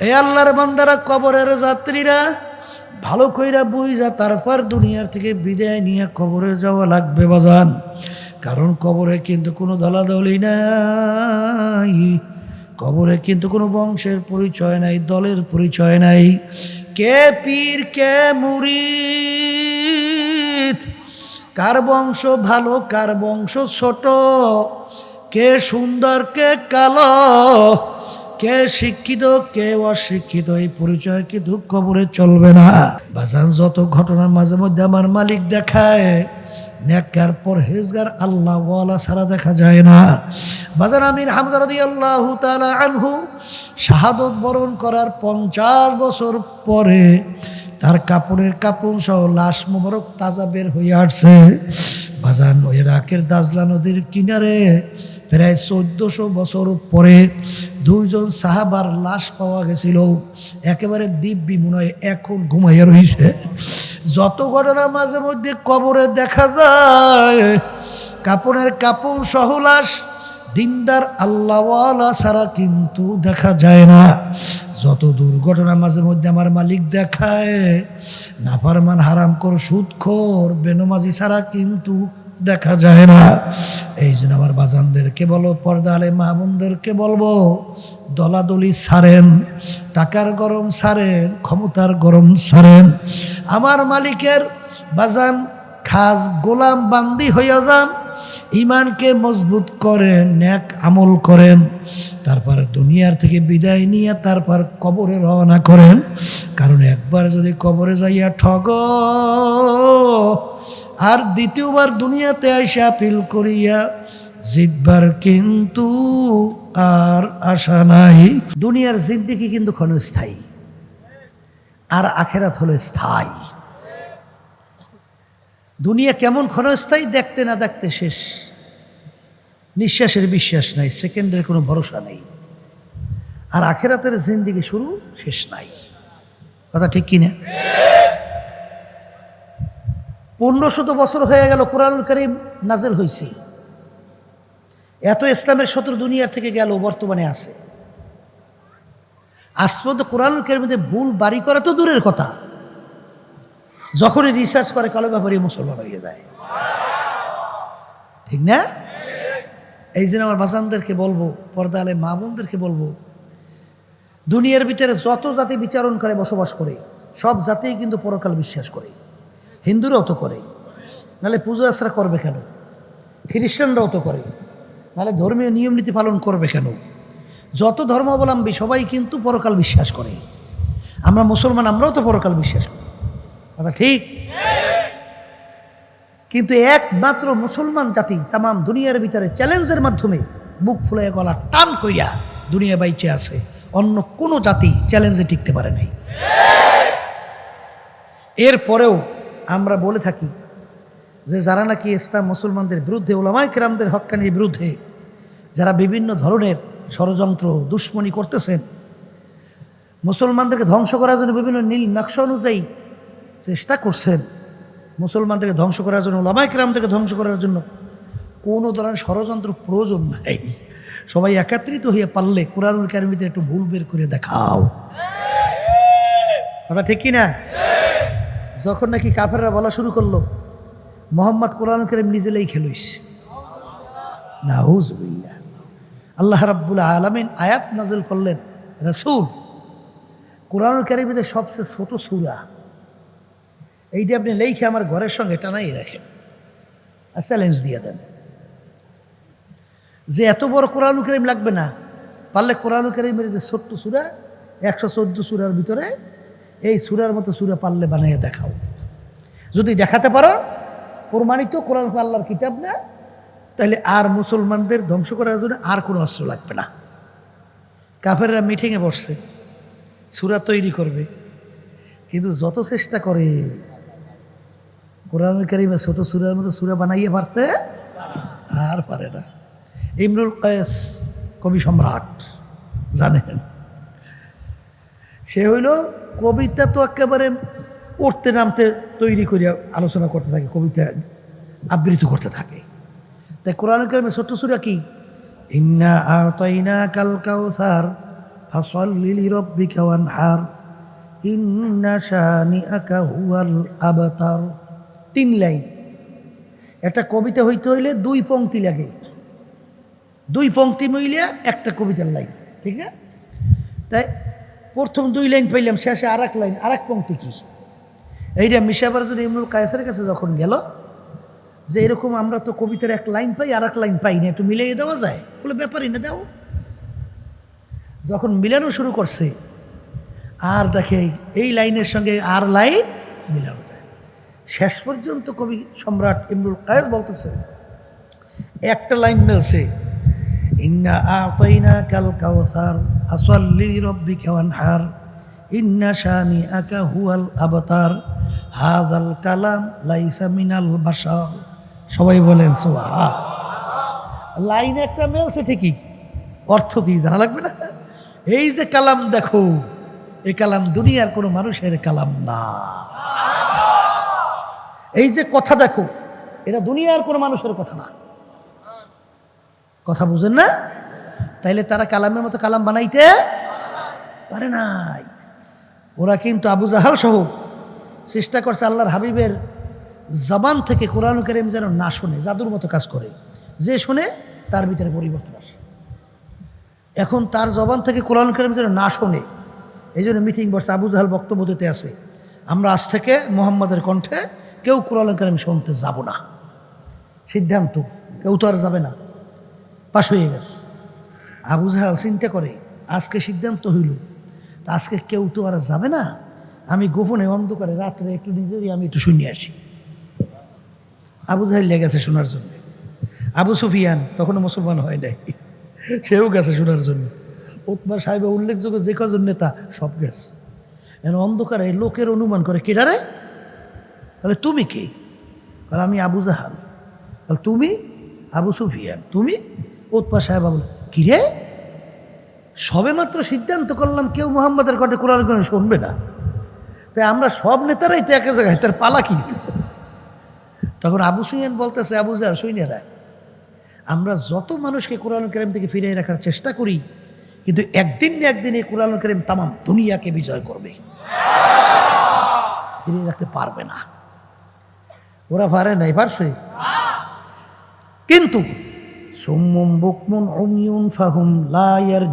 এ আল্লাহর বান্দারা, কবরের যাত্রীরা, ভালো কইরা বুঝা তারপর দুনিয়ার থেকে বিদায় নিয়ে কবরে যাওয়া লাগবে বাজান। কারণ কবরে কিন্তু কোনো দলাদলি নাই। কবরে কিন্তু কোনো বংশের পরিচয় নাই, দলের পরিচয় নাই। কে পীর, কে মুরিদ? কার বংশ ভালো, কার বংশ ছোট? কে সুন্দর, কে কালো? কে শিক্ষিত, কে অশিক্ষিত, এই পরিচয় কিন্তু খবরে চলবে না? বাজান, যত ঘটনা মাঝে মধ্যে আমার মালিক দেখায়, নেককার, পরহেজগার আল্লাহ ওয়ালা ছাড়া দেখা যায় না। বাজান, আমির হামজা রদি আল্লাহ তালা আনহু শাহাদত বরণ করার পঞ্চাশ বছর পরে তার কাপড়ের কাপড় সহ লাশ মোবারক তাজা বের হয়ে আসছে। বাজান, ওই রাকের দাজলা নদীর কিনারে প্রায় চোদ্দশো বছর পরে দুইজন সাহাবার লাশ পাওয়া গেছিল। একেবারে দিব্যি মনে হয় এখন ঘুমাইয়া রয়েছে যত ঘটনা মাঝে মধ্যে কবরে দেখা যায় কাপড়ের কাপড় সহ লাশ দিনদার আল্লাহওয়ালা ছাড়া কিন্তু দেখা যায় না। যত দুর্ঘটনা মাঝে মধ্যে আমার মালিক দেখায়, নাফারমান হারাম কর সুদ খোর বেনমাজি ছাড়া কিন্তু দেখা যায় না। এই জন্য আমার বাজানদেরকে বলো পর্দা আলে মাহমুনদেরকে বলব, দলাদলি সারেন, টাকার গরম সারেন, ক্ষমতার গরম সারেন। আমার মালিকের বাজান খাস গোলাম বান্দি হইয়া যান ইমানকে মজবুত করেন ন্যাক আমল করেন, তারপর দুনিয়ার থেকে বিদায় নিয়ে তারপর কবরে রওনা করেন। কারণ একবার যদি কবরে যাইয়া ঠগ, আর দ্বিতীয়বার দুনিয়াতে আইসা আপিল করিয়া জিতবার কিন্তু আর আশা নাই। দুনিয়ার জিন্দিগি কিন্তু ক্ষণস্থায়ী, আর আখেরাত হলো স্থায়ী। দুনিয়া কেমন ক্ষণস্থায়ী, দেখতে না দেখতে শেষ। নিঃশ্বাসের বিশ্বাস নাই, সেকেন্ডের কোনো ভরসা নেই। আর আখেরাতের জিন্দিগি শুরু, শেষ নাই। কথা ঠিক কিনা? পনেরো শত বছর হয়ে গেল কোরআনুল করিম নাজেল হয়েছে এত ইসলামের শত্রু দুনিয়ার থেকে গেল, বর্তমানে আছে। আজ পর্যন্ত কোরআনুল করিমের ভুল বাড়ি করা তো দূরের কথা। যখনই রিসার্চ করে, কালো ব্যাপারে মুসলমান হয়ে যায়। ঠিক না? এই জন্য আমার বাসানদেরকে বলব, পর্দা আলে মা বোনদেরকে বলব, দুনিয়ার ভিতরে যত জাতি বিচারণ করে, বসবাস করে, সব জাতিই কিন্তু পরকাল বিশ্বাস করে। হিন্দুরাও তো করে। নাহলে পুজো আশ্রা করবে কেন? খ্রিস্টানরাও তো করে। নাহলে ধর্মীয় নিয়ম নীতি পালন করবে কেন? যত ধর্মাবলম্বী, সবাই কিন্তু পরকাল বিশ্বাস করে। আমরা মুসলমান, আমরাও তো পরকাল বিশ্বাস করি। কথা ঠিক? কিন্তু একমাত্র মুসলমান জাতি তামাম দুনিয়ার ভিতরে চ্যালেঞ্জের মাধ্যমে বুক ফুলে গলা টান কইরা দুনিয়া বাইচে আছে। অন্য কোনো জাতি চ্যালেঞ্জে টিকতে পারে নাই। এরপরেও আমরা বলে থাকি যে, যারা নাকি ইসলাম মুসলমানদের বিরুদ্ধে ওলামাই কেরামদের হকানির বিরুদ্ধে, যারা বিভিন্ন ধরনের ষড়যন্ত্র, দুশ্মনী করতেছেন মুসলমানদেরকে ধ্বংস করার জন্য বিভিন্ন নীল নকশা অনুযায়ী চেষ্টা করছেন মুসলমানদেরকে ধ্বংস করার জন্য ওলামাই কেরামদেরকে ধ্বংস করার জন্য। কোনো ধরনের ষড়যন্ত্র প্রয়োজন নাই। সবাই একাত্রিত হয়ে পারলে কোরআনুল কারিমিতে একটু ভুল বের করে দেখাও। কথা ঠিক কি না যখন নাকি কাফেররা বলা শুরু করল, মোহাম্মদ কোরআন করিম নিজেলেই খেলইস। নাহুজবিল্লা আল্লাহ রাব্বুল আলমিন আয়াত নাজিল করলেন, রসুল কোরআন কারিমিতে সবচেয়ে ছোট সুরা এইটা আপনি লেখে আমার ঘরের সঙ্গে টানাই রাখেন। আর চ্যালেঞ্জ দিয়ে দেন। যে এত বড় কোরআন করিম লাগবে না, পারলে কোরআন করিমের যে ছোট্ট সুরা, একশো চোদ্দ সুরার ভিতরে এই সুরার মতো সুরা পারলে বানিয়ে দেখাও। যদি দেখাতে পারো, প্রমাণিত কোরআন আল্লাহর কিতাব না, তাহলে আর মুসলমানদের ধ্বংস করার জন্য আর কোনো অস্ত্র লাগবে না। কাফেররা মিটিংয়ে বসছে, সুরা তৈরি করবে, কিন্তু যত চেষ্টা করে কোরআন কারিমে ছোট সুরার মতো সুরা বানাইয়ে পারতে আর পারে না। ইমরুল কয়েস কবি সম্রাট, জানেন? সে হইল কবিতা তো একেবারে পড়তে নামতে তৈরি করিয়া আলোচনা করতে থাকে, কবিতা আবৃত করতে থাকে। তাই কোরআন কারিমে ছোট্ট সুরা কি? ইন্না আতাইনা কাল কাউসার, ফাসাল্লি লিরাব্বিকা ওয়ানহার, ইন্না শানিআকা হুয়াল আবতার। তিন লাইন। একটা কবিতা হইতে হইলে দুই পংক্তি লাগে। দুই পংক্তি মিলিয়া একটা কবিতার লাইন, ঠিক না? তাই প্রথম দুই লাইন পাইলাম, শেষে আর এক লাইন। আর এক পংক্তি কি? এইটা মিশাবার জন্য ইমরুল কায়েসের কাছে যখন গেল, যে এরকম আমরা তো কবিতার এক লাইন পাই আর এক লাইন পাই না, একটু মিলিয়ে দেওয়া যায়? বলে, ব্যাপারই না, দাও। যখন মিলানো শুরু করছে, আর দেখে এই লাইনের সঙ্গে আর লাইন মিলানো। শেষ পর্যন্ত কবি সম্রাট ইমরুল কায়েস বলতেছে, একটা লাইন মিলছে ইন্না আতাইনা কাল কাউসার ফাসাল্লি রব্বিকা ওয়ানহার, ইন্না শানি আকা হুয়াল আবতার হাদাল কালাম লাইসা মিনাল বাশার। সবাই বলেন, সুবহান। লাইন একটা মিলছে ঠিকই, অর্থ কি জানা লাগবে না? এই যে কালাম দেখো, এ কালাম দুনিয়ার কোনো মানুষের কালাম না। এই যে কথা দেখো, এটা দুনিয়ার কোনো মানুষের কথা না। কথা বুঝেন না? তাইলে তারা কালামের মতো কালাম বানাইতে পারে নাই। ওরা কিন্তু আবু জাহাল সহ চেষ্টা করছে আল্লাহর হাবিবের জবান থেকে কোরআন করিম যেন না শোনে, জাদুর মতো কাজ করে। যে শোনে, তার ভিতরে পরিবর্তন আসে। এখন তার জবান থেকে কোরআন করিম যেন না শোনে এই জন্য মিটিং বসে আবু জাহাল বক্তব্য দিতে আছে আমরা আজ থেকে মোহাম্মদের কণ্ঠে কেউ কোরআন করিম শুনতে যাব না। সিদ্ধান্ত, কেউ তো আর যাবে না। পাশ হয়ে গেছে। আবু জাহাল চিন্তা করে, আজকে সিদ্ধান্ত হইল, তা আজকে কেউ তো আর যাবে না? আমি গোপনে অন্ধকারে রাত্রে একটু নিজেরই আমি একটু শুনিয়ে আসি। আবু জাহেল গেছে শোনার জন্য। আবু সুফিয়ান তখনও মুসলমান হয় নাই, সেও গেছে শোনার জন্য। উৎমা সাহেবের উল্লেখযোগ্য যে কজন নেতা সব গেছে। অন্ধকারে লোকের অনুমান করে কেডারে তাহলে তুমি কে? বলে, আমি আবু জাহাল। বলে, তুমি আবু সুফিয়ান, তুমি ওৎপা সাহেব বলে কিরে? সবে মাত্র সিদ্ধান্ত করলাম কেউ মোহাম্মদের কটে কোরআন করে শুনবে না। তাই আমরা সব নেতারাই তো একে জায়গায়, তার পালা কি? তখন আবু সুইয়ান বলতেছে, আবু জাহাল রাখ আমরা যত মানুষকে কোরআন করিম থেকে ফিরিয়ে রাখার চেষ্টা করি, কিন্তু একদিন না একদিন এই কোরআন করিম তামাম দুনিয়াকে বিজয় করবে। ফিরিয়ে রাখতে পারবে না। ওরা পারে নাই, পারছে? কিন্তু সুম্মুম বুকমুন অমিউন ফাহুম লায়ার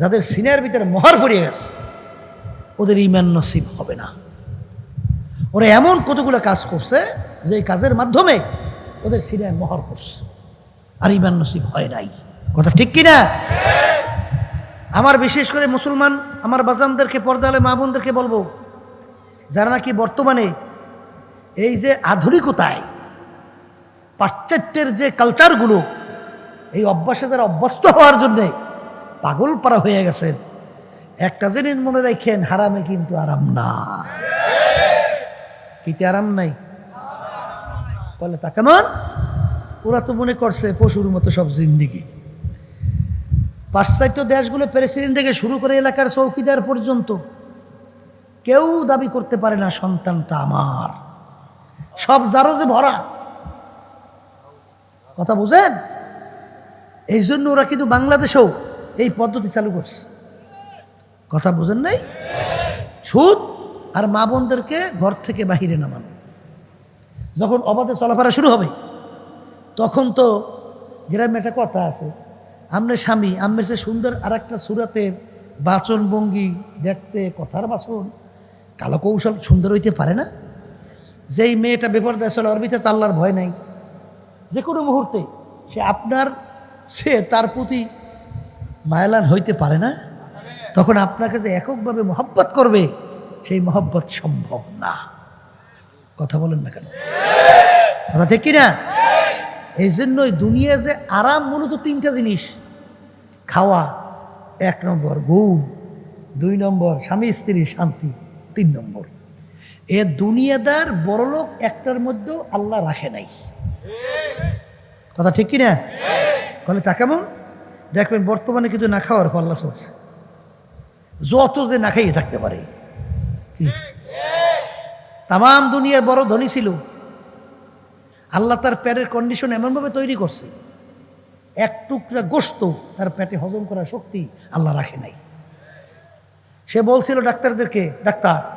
যাদের সিনের ভিতরে মহার পড়ে গেছে, ওদের ইমান নসিব হবে না। ওরা এমন কতগুলো কাজ করছে যে কাজের মাধ্যমে ওদের সিনের মহর করছে আর ইমান নসিব হয় নাই। কথা ঠিক কি না আমার বিশেষ করে মুসলমান, আমার বাজানদেরকে পর্দালে মা বোনদেরকে বলব, যারা নাকি বর্তমানে এই যে আধুনিকতায়, পাশ্চাত্যের যে কালচারগুলো এই অভ্যাসে যারা অভ্যস্ত হওয়ার জন্যে পাগল পারা হয়ে গেছেন, একটা জিনিস মনে রাখেন, হারামে কিন্তু আরাম না। কিতে আরাম নাই? বলে, তা কেমন? ওরা তো মনে করছে পশুর মতো সব জিন্দিগি। পাশ্চাত্য দেশগুলো প্রেসিডেন্ট থেকে শুরু করে এলাকার চৌকিদার পর্যন্ত কেউ দাবি করতে পারে না, সন্তানটা আমার। সব যারো যে ভরা। কথা বুঝেন? এই জন্য ওরা কিন্তু বাংলাদেশেও এই পদ্ধতি চালু করছে। কথা বুঝেন নাই? সুদ আর মা বোনদেরকে ঘর থেকে বাহিরে নামানো। যখন অবাধে চলাফেরা শুরু হবে, তখন তো গ্রামে একটা কথা আছে আমরা স্বামী আমের সে সুন্দর আর একটা সুরাতের বাচন ভঙ্গি দেখতে কথার বাসন কালো কৌশল সুন্দর হইতে পারে না? যেই মেয়েটা বেপরদায় চলে ওর ভিতরে আল্লাহর ভয় নাই। যে কোনো মুহূর্তে সে আপনার, সে তার প্রতি মায়ালান হইতে পারে না। তখন আপনাকে যে এককভাবে মহব্বত করবে, সেই মহব্বত সম্ভব না। কথা বলেন না কেন? কথা ঠিক কিনা? এই জন্যই দুনিয়া যে আরাম মূলত তিনটা জিনিস। খাওয়া, এক নম্বর ঘুম, দুই নম্বর স্বামী স্ত্রীর শান্তি, তিন নম্বর এ দুনিয়াদার বড়লোক একটার মধ্যেও আল্লাহ রাখে নাই। কথা ঠিক কিনা? বলে, তা কেমন? দেখবেন বর্তমানে কিন্তু না খাওয়ার আল্লাহ চলছে যত যে না খাইয়ে থাকতে পারে। কি? তাম দুনিয়ার বড় ধনী ছিল। আল্লাহ তার প্যারের কন্ডিশন এমনভাবে তৈরি করছে। এক টুকরা গোস্ত তার পেটে হজম করার শক্তি আল্লাহ রাখে নাই। সে বলছিল ডাক্তারদেরকে, ডাক্তার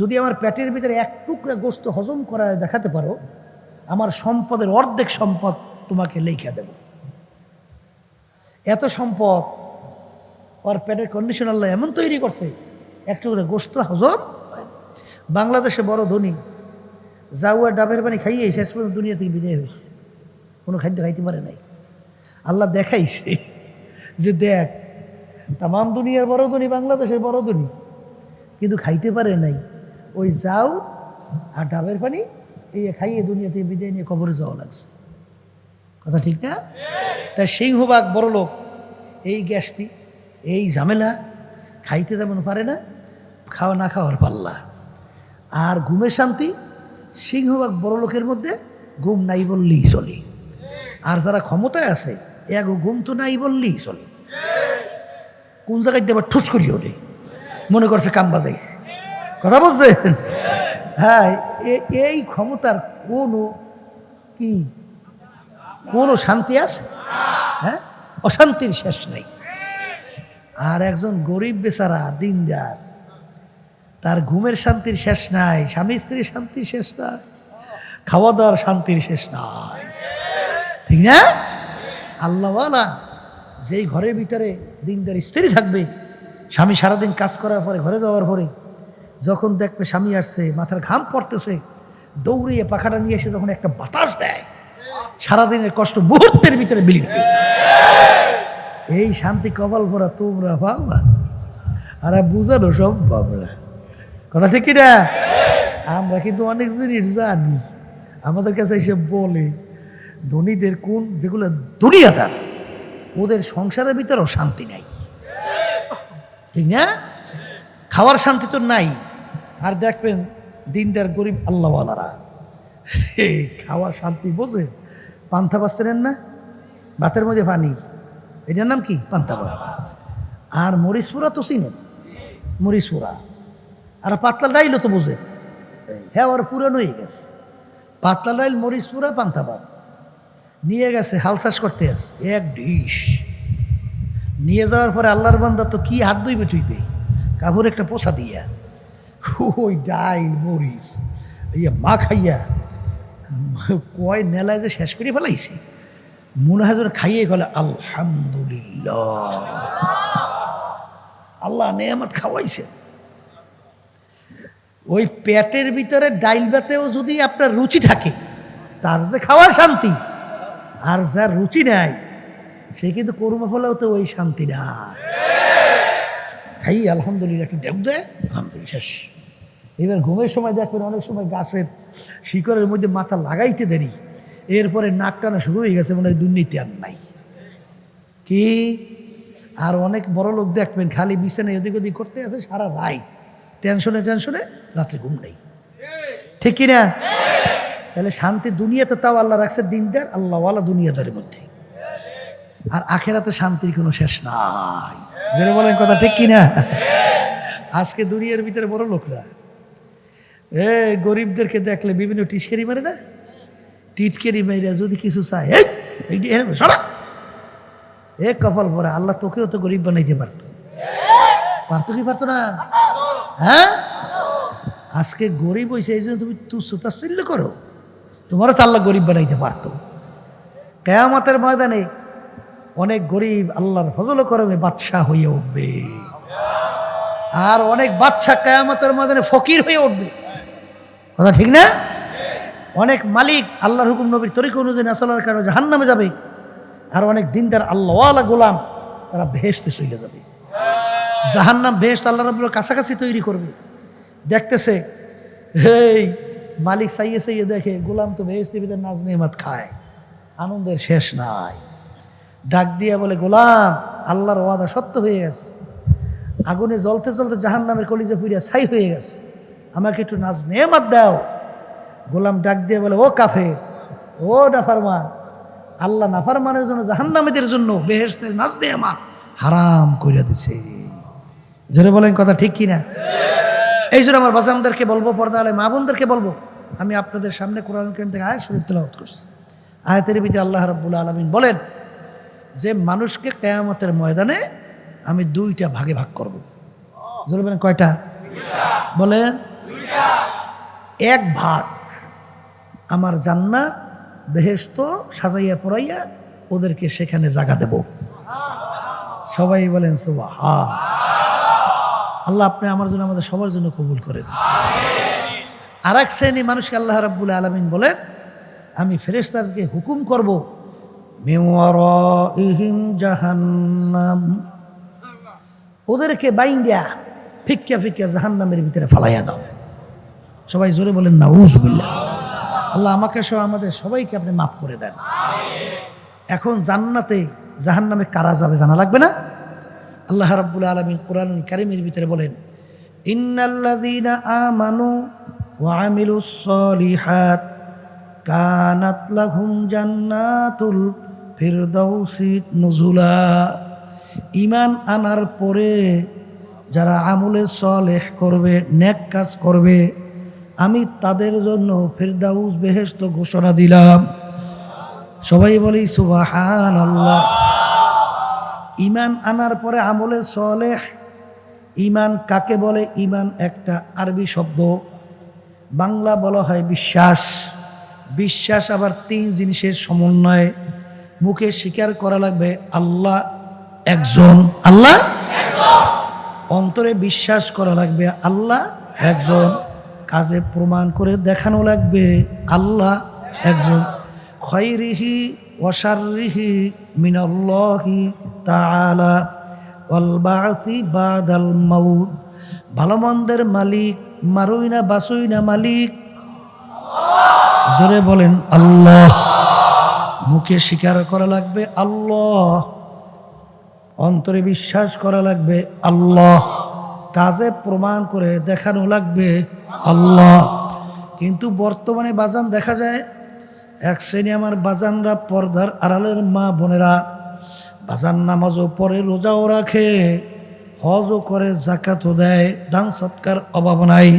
যদি আমার পেটের ভিতরে এক টুকরা গোস্ত হজম করা দেখাতে পারো, আমার সম্পদের অর্ধেক সম্পদ তোমাকে লেখা দেব। এত সম্পদ ওর পেটের কন্ডিশন আল্লাহ এমন তৈরি করছে, এক টুকরা গোস্ত হজম বাংলাদেশে বড় ধনী জাউয়া ডাবের পানি খাইয়ে শেষ পর্যন্ত দুনিয়া থেকে বিদায় হয়েছে। কোনো খাদ্য খাইতে পারে নাই। আল্লাহ দেখাইছে যে দেখ তাম দুনিয়ার বড় ধনী, বাংলাদেশের বড় ধনী, কিন্তু খাইতে পারে নাই। ওই যাও আর ডাবের পানি এই খাইয়ে দুনিয়া থেকে বিদায় নিয়ে কবরে যাওয়া লাগছে। কথা ঠিক না? তাই সিংহবাগ বড় লোক, এই গ্যাসটি, এই ঝামেলা খাইতে তেমন পারে না, খাওয়া না খাওয়ার পাল্লা। আর ঘুমের শান্তি, সিংহবাগ বড় লোকের মধ্যে ঘুম নাই বললেই চলে। আর যারা ক্ষমতায় আছে এক ঘুম তো নাই বললেই চলে। কোন জায়গায় দিয়ে আবার ঠুস করি ওঠে? মনে করছে কাম বাজাইছে। কথা বলছেন? হ্যাঁ এই ক্ষমতার কোনো কি, কোনো শান্তি আছে? হ্যাঁ অশান্তির শেষ নাই। আর একজন গরিব বেচারা, দিনদার, তার ঘুমের শান্তির শেষ নাই, স্বামী স্ত্রীর শান্তির শেষ নাই খাওয়া দাওয়ার শান্তির শেষ নাই। ঠিক না? আল্লাহওয়ালা যেই ঘরের ভিতরে দিনদার স্ত্রী থাকবে, স্বামী সারাদিন কাজ করার পরে, ঘরে যাওয়ার পরে যখন দেখবে স্বামী আসছে, মাথার ঘাম পড়তেছে, দৌড়িয়ে পাখাটা নিয়ে এসে যখন একটা বাতাস দেয়, সারাদিনের কষ্ট মুহূর্তের ভিতরে বিলীন হয়ে এই শান্তি কপাল ভরা তোমরা, বাবা। আর বুঝানো সম্ভব না। কথা ঠিক না আমরা কিন্তু অনেক জিনিস জানি। আমাদের কাছে এসে বলে, ধনীদের কোন যেগুলো দুনিয়াদার, ওদের সংসারের ভিতরেও শান্তি নাই। ঠিক না? খাওয়ার শান্তি তো নাই। আর দেখবেন দিনদার গরিব আল্লাহওয়ালারা। হে, খাওয়ার শান্তি বোঝেন। পান্থা পাচ্ছেন না? ভাতের মধ্যে পানি। এটার নাম কি? পান্থা ভাত আর মরিচপুরা তো চিনেন? মরিচপুরা আর পাতলা ডাইলও তো এই, হ্যাঁ আর পুরানো হয়ে গেছে। পাতলা ডাইল মরিচপুরা পান্থা ভাত নিয়ে গেছে হাল চাষ করতে আছে। এক ঢিস নিয়ে যাওয়ার পরে আল্লাহর বান্দা তো কি হাত ধুইবে টুইবে? কাপড় একটা পোষা দিয়া। ওই ডাইল মরিচ, ইয়া মা খাইয়া, কয় নেলায় যে শেষ করে ফেলাইছে। মনে হয় যেন খাইয়ে গেলে, আলহামদুলিল্লাহ। আল্লাহ নেয়ামত খাওয়াইছে। ওই পেটের ভিতরে ডাইল বাতেও যদি আপনার রুচি থাকে, তার যে খাওয়ার শান্তি, আর যার রুচি নাই, সে কিন্তু করুমা ফলেও তো ওই শান্তি না খাই আলহামদুলিল্লাহ কি ডেব দেয় আলহামদুলিল্লাহ, শেষ। এবার ঘুমের সময় দেখবেন অনেক সময় গাছের শিকড়ের মধ্যে মাথা লাগাইতে দেরি। এরপরে নাক টানা শুরু হয়ে গেছে, মনে দুর্নীতি আর নাই। কি? আর অনেক বড় লোক দেখবেন, খালি বিছানায় এদিক ওদিক করতে আছে, সারা রাই টেনশনে টেনশনে রাত্রে ঘুম নেই। ঠিক কি না? তাহলে শান্তি দুনিয়াতে তাও আল্লাহ রাখছে, দিনদার আল্লাহওয়ালা দুনিয়াদারের মধ্যে। আর আখেরাতে শান্তির কোনো শেষ নাই। বলেন কথা, ঠিক কিনা আজকে দুনিয়ার ভিতরে বড় লোকরা। এ গরিবদেরকে দেখলে বিভিন্ন টিটকারি মারে না? টিটকারি মেরে যদি কিছু চায় এই, এই সরা। এ কপাল পরে আল্লাহ তোকেও তো গরিব বানাইতে পারতো। পারতো কি পারতো না? হ্যাঁ? আজকে গরিব হয়েছে এই জন্য তুমি তুচ্ছ তাচ্ছিল্য করো। তোমারও তো আল্লাহ গরিব বানাইতে পারতো। কেয়ামতের ময়দানে অনেক গরিব আল্লাহর ফজল করমে বাদশাহ হয়ে উঠবে। আর অনেক বাদশাহ কেয়ামতের ময়দানে ফকির হয়ে উঠবে। কথা ঠিক না? অনেক মালিক আল্লাহর হুকুম নবীর তরিক অনুযায়ী আসলার কারণে জাহান নামে যাবে। আর অনেক দিন দিনদার আল্লাহওয়ালা গোলাম, তারা ভেসতে চলে যাবে। জাহান্নাম ভেস্ট আল্লাহ রবুল্লার কাছাকাছি তৈরি করবে। দেখতেছে, হেই, মালিক সাইয়ে সাইয়ে দেখে, গোলাম তো ভেস্ট ভিতরে নাজ নেমাত খায়। আনন্দের শেষ নাই। ডাক দিয়া বলে, গোলাম, আল্লাহর ওয়াদা সত্য হয়ে গেছে। আগুনে জ্বলতে জ্বলতে জাহান নামের কলিজা পুরিয়া ছাই হয়ে গেছে। আমাকে একটু নাজ নেমাত দাও। গোলাম ডাক দিয়ে বলে, ও কাফের, ও নাফারমান, আল্লাহ নাফারমানের জন্য জাহান্নামীদের জন্য বেহেস্তের নাজ নেমাত হারাম কইরা দিছে। জোরে বলেন কথা ঠিক কি না? এই জন্য আমার বাজামদেরকে বলব পর্দা আলে মা বোনদেরকে বলব, আমি আপনাদের সামনে কোরআন কেন থেকে আয়াত শরীফ তেলাওয়াত করছি। আয়াতের ভিতরে আল্লাহ রাব্বুল আলামিন বলেন, যে মানুষকে কেয়ামতের ময়দানে আমি দুইটা ভাগে ভাগ করব। জোরে বলেন কয়টা? বলেন এক ভাগ আমার জান্নাত বেহেস্ত সাজাইয়া পড়াইয়া ওদেরকে সেখানে জাগা দেব। সবাই বলেন সুবহা আল্লাহ আপনি আমার জন্য আমাদের সবার জন্য কবুল করেন। আর এক শ্রেণি মানুষকে আল্লাহ রাব্বুল আলমিন বলেন, আমি ফেরেশতাদেরকে হুকুম করব জাহান্নাম। ওদেরকে বাইন দেয়া ফিক্কা ফিক্কা জাহান্নামের ভিতরে ফালাইয়া দাও। সবাই জোরে বলেন না আল্লাহ আমাকে সহ আমাদের সবাইকে আপনি মাফ করে দেন। এখন জান্নাতে জাহান্নামে কারা যাবে জানা লাগবে না? আল্লাহ রাব্বুল আলামিন কোরআন কারিমের ভিতরে বলেন, ইন্নাল্লাযীনা আমানু আমিলুস সলিহাত কানাত লাহুম জান্নাতুল ফিরদাউসি নুজুলা। ঈমান আনার পরে যারা আমলে সলেহ করবে, নেক কাজ করবে আমি তাদের জন্য ফিরদাউস বেহেশত ঘোষণা দিলাম। সবাই বলি সুবাহান আল্লাহ ইমান আনার পরে আমলে সলেহ। ইমান কাকে বলে? ইমান একটা আরবি শব্দ। বাংলা বলা হয় বিশ্বাস। বিশ্বাস আবার তিন জিনিসের সমন্বয়ে। মুখে স্বীকার করা লাগবে, আল্লাহ একজন। আল্লাহ? অন্তরে বিশ্বাস করা লাগবে, আল্লাহ একজন। কাজে প্রমাণ করে দেখানো লাগবে। আল্লাহ একজন খৈরিহি ওয়াশারিহি মিনাল্লাহি তাআলা ওয়াল বাসি বাদাল মাউত। ভালো মন্দের মালিক মারুই না বাসুই না মালিক। জোরে বলেন, আল্লাহ। মুখে স্বীকার করা লাগবে, আল্লাহ। অন্তরে বিশ্বাস করা লাগবে, আল্লাহ। কাজে প্রমাণ করে দেখানো লাগবে আল্লাহ। কিন্তু বর্তমানে বাজান দেখা যায়, এক শ্রেণি আমার বাজানরা পর্দার আড়ালের মা বোনেরা বাজান নামাজও পরে রোজাও রাখে, হজও করে, জাকাতও দেয়, দান সৎকার অভাব নাই।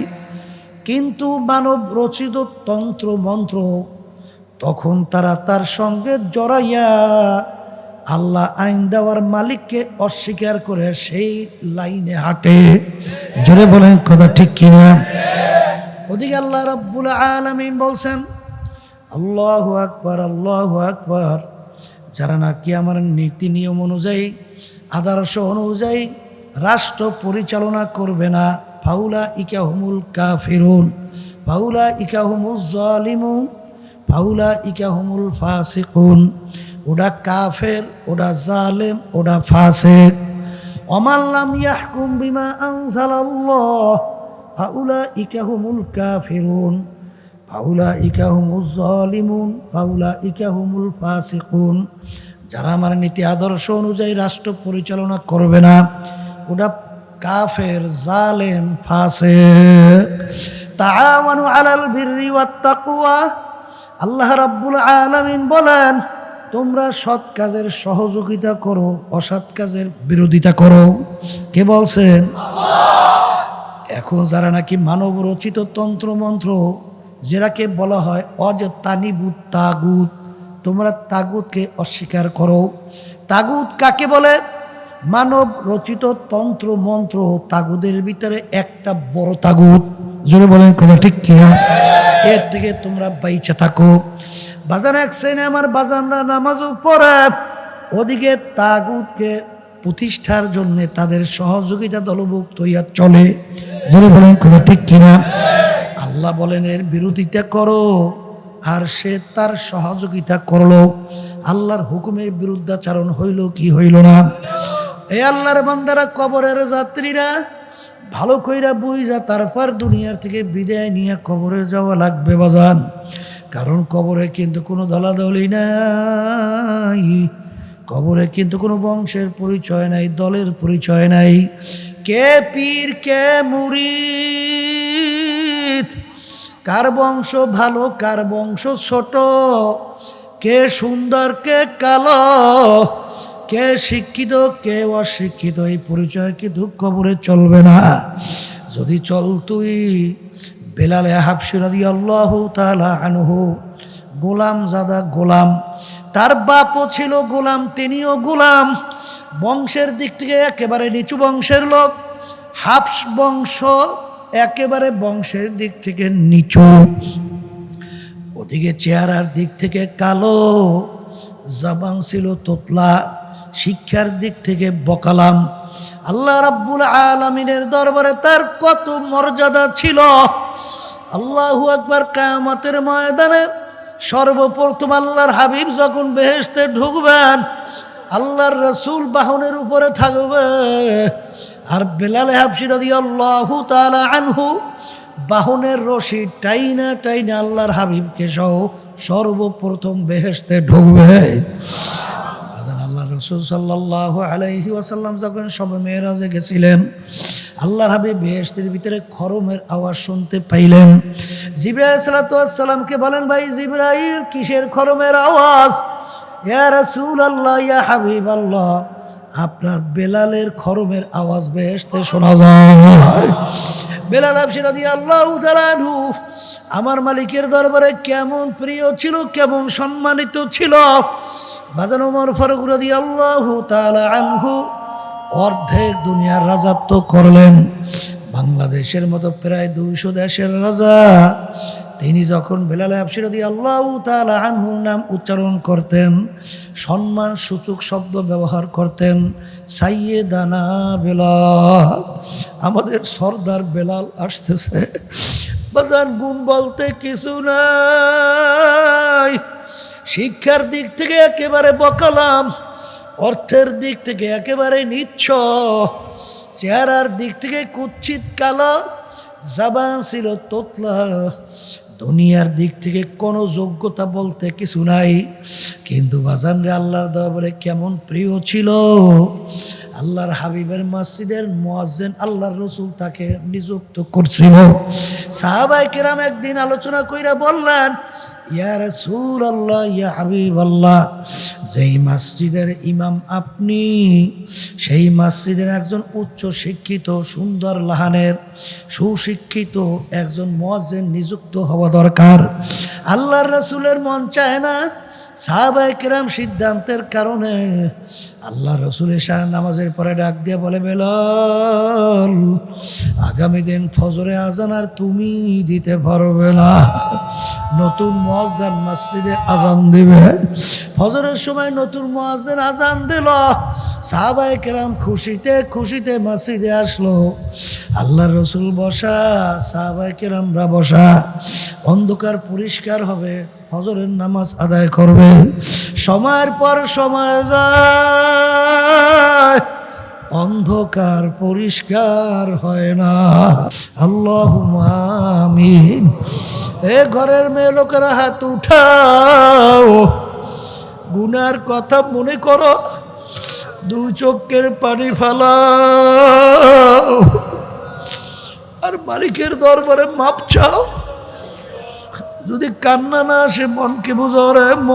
কিন্তু মানব রচিত তন্ত্র মন্ত্র তখন তারা তার সঙ্গে জড়াইয়া আল্লাহ আইন দেওয়ার মালিককে অস্বীকার করে সেই লাইনে হাঁটে। জোরে বলেন কথা ঠিক কিনা? ওদিকে আল্লাহ রাব্বুল আলামিন বলছেন, আল্লাহ আকবার আল্লাহ আকবার। যারা নাকি আমার নীতি নিয়ম অনুযায়ী, আদর্শ অনুযায়ী রাষ্ট্র পরিচালনা করবে না ফাউলা ইকাহুমুল কাফিরুন ফাউলা ইকাহুমুল জালিমুন ফাউলা ইকাহুমুল ফাসিকুন। ওটা কাফের ওটা জালেম ওটা ফাসেক। অমাল্লাম ইয়াহকুম বিমা আনজালাল্লাহ ফাউলা ইকাহুমুল কাফিরুন। ফাউলা ইকাহুমুল জালিমুন ফাউলা ইকাহুমুল ফাসিকুন। যারা আমার নীতি আদর্শ অনুযায়ী রাষ্ট্র পরিচালনা করবে না ওটা কাফের, জালেম, ফাসেক। তাআওয়ানু আলাল বিররি ওয়াত তাকওয়া আল্লাহ রাব্বুল আলামিন বলেন তোমরা সৎ কাজের সহযোগিতা করো, অসৎ কাজের বিরোধিতা করো। কে বলছেন? এখন যারা নাকি মানব রচিত তন্ত্র মন্ত্র যেটাকে বলা হয় অজ তানিবুত তাগুত, তোমরা তাগুতকে অস্বীকার করো। তাগুত কাকে বলে? মানব রচিত তন্ত্র মন্ত্র তাগুদের ভিতরে একটা বড় তাগুত। জোরে বলেন কথা ঠিক কিনা? এর থেকে তোমরা বাইচা থাকো। বাজান এক শ্রেণি আমার বাজানরা নামাজও পড়ে। ওদিকে তাগুতকে প্রতিষ্ঠার জন্য তাদের সহযোগিতা দলভুক্ত হইয়া চলে। জোরে বলেন কথা ঠিক কিনা? আল্লাহ বলেন, এর বিরোধিতা করো আর সে তার সহযোগিতা করল। আল্লাহর হুকুমের বিরুদ্ধাচারণ হইল কি হইল না? এই আল্লাহর বান্দারা কবরের যাত্রীরা ভালো কইরা বুঝা তারপর দুনিয়ার থেকে বিদায় নিয়ে কবরে যাওয়া লাগবে বাজান। কারণ কবরে কিন্তু কোনো দলাদলি নাই। কবরে কিন্তু কোনো বংশের পরিচয় নাই, দলের পরিচয় নাই। কে পীর, কে মুরিদ? কার বংশ ভালো, কার বংশ ছোট? কে সুন্দর, কে কালো? কে শিক্ষিত, কে অশিক্ষিত? এই পরিচয় কিন্তু কবরে চলবে না। যদি চল তুই বেলালে হাফসিরাদি আল্লাহ তালা আনহু, গোলাম জাদা গোলাম, তার বাপও ছিল গোলাম, তিনিও গোলাম, বংশের দিক থেকে একেবারে নিচু বংশের লোক, হাফস বংশ একেবারে বংশের দিক থেকে নিচু। ওদিকে চেহারার দিক থেকে কালো, জাবান ছিল তোতলা, শিক্ষার দিক থেকে বকালাম আল্লাহ রাব্বুল আলমিনের দরবারে তার কত মর্যাদা ছিল। আল্লাহু আকবার কায়ামতের ময়দানে সর্বপ্রথম আল্লাহর হাবিব যখন বেহেশতে ঢুকবেন, আল্লাহর রসুল বাহনের উপরে থাকবে। আর বেলাল হাফসিরদি আল্লাহু তালা আনহু বাহনের রশি টাইনা টাইনা আল্লাহর হাবিবকে সহ সর্বপ্রথম বেহেশতে ঢুকবে। রসুল সাল্লাহ আলাইহি ওয়াসাল্লাম যখন সবে মেয়েরাজে গেছিলেন আল্লাহ হাবিব বেহেশতের ভিতরে খরমের আওয়াজ শুনতে পাইলেন। জিব্রাইল সালাতামকে বলেন, ভাই জিব্রাইল, কিসের খরমের আওয়াজ? ইয়া রাসূল আল্লাহ ইয়া হাবিব আল্লাহ আপনার বেলালের খরমের আওয়াজ বেহেশতে শোনা যায়। বেলাল আবসিরাদি আল্লাহ তালানহু আমার মালিকের দরবারে কেমন প্রিয় ছিল, কেমন সম্মানিত ছিল? বাজান ওমর ফারুক আল্লাহ তালা আনহু অর্ধেক দুনিয়ার রাজত্ব করলেন। বাংলাদেশের মতো প্রায় দুইশো দেশের রাজা, তিনি যখন বেলাল আফসিরদি আল্লাহ তালা আনহুর নাম উচ্চারণ করতেন, সম্মান সূচক শব্দ ব্যবহার করতেন সাইয়ে দানা বেলাল আমাদের সর্দার বেলাল আসতেছে। বাজার গুণ বলতে কিছু নাই। শিক্ষার দিক থেকে একেবারে বকালাম, অর্থের দিক থেকে একেবারে নিচ্ছ, চেহারার দিক থেকে কুচ্ছিত কালো, জাবান ছিল তোতলা, দুনিয়ার দিক থেকে কোনো যোগ্যতা বলতে কিছু নাই। কিন্তু বাজান রে আল্লাহর দরবারে কেমন প্রিয় ছিল। আল্লাহর হাবিবের মসজিদের মোয়াজ্জেন আল্লাহর রসুল তাকে নিযুক্ত করছিল। সাহাবাই কেরাম একদিন আলোচনা কইরা বললেন ইয়া রসুল আল্লাহ ইয়া হাবিব আল্লাহ যেই মসজিদের ইমাম আপনি, সেই মসজিদের একজন উচ্চ শিক্ষিত, সুন্দর লাহানের, সুশিক্ষিত একজন মজ্জেন নিযুক্ত হওয়া দরকার। আল্লাহর রসুলের মন চায় না সাহাবাই কিরাম সিদ্ধান্তের কারণে আল্লাহ রসুল এশার নামাজের পরে ডাক দিয়ে বলে বেল আগামী দিন ফজরে আজান আর তুমি দিতে পারবে না। নতুন মহাজান মসজিদে আজান দিবে। ফজরের সময় নতুন মহাজেন আজান দিল। সাহাবাই কেরাম খুশিতে খুশিতে মসজিদে আসলো। আল্লাহ রসুল বসা সাহাবাই কেরামরা বসা। অন্ধকার পরিষ্কার হবে, ফজরের নামাজ আদায় করবে। সময়ের পর সময় যায়। অন্ধকার পরিষ্কার হয় না। আল্লাহ আমিন। এ ঘরের মেয়ে লোকেরা হাত উঠাও। গুনার কথা মনে করো। দু চোখের পানি ফালাও। আর মালিকের দরবারে মাপ চাও। যদি কান্না না আসে, মনকে বুঝো রে ম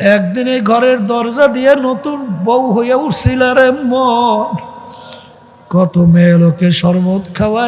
একদিনে ঘরের দরজা দিয়ে নতুন বউ হয়ে উঠছিল রে মন। কত মেয়ে লোকে শরবত খাওয়া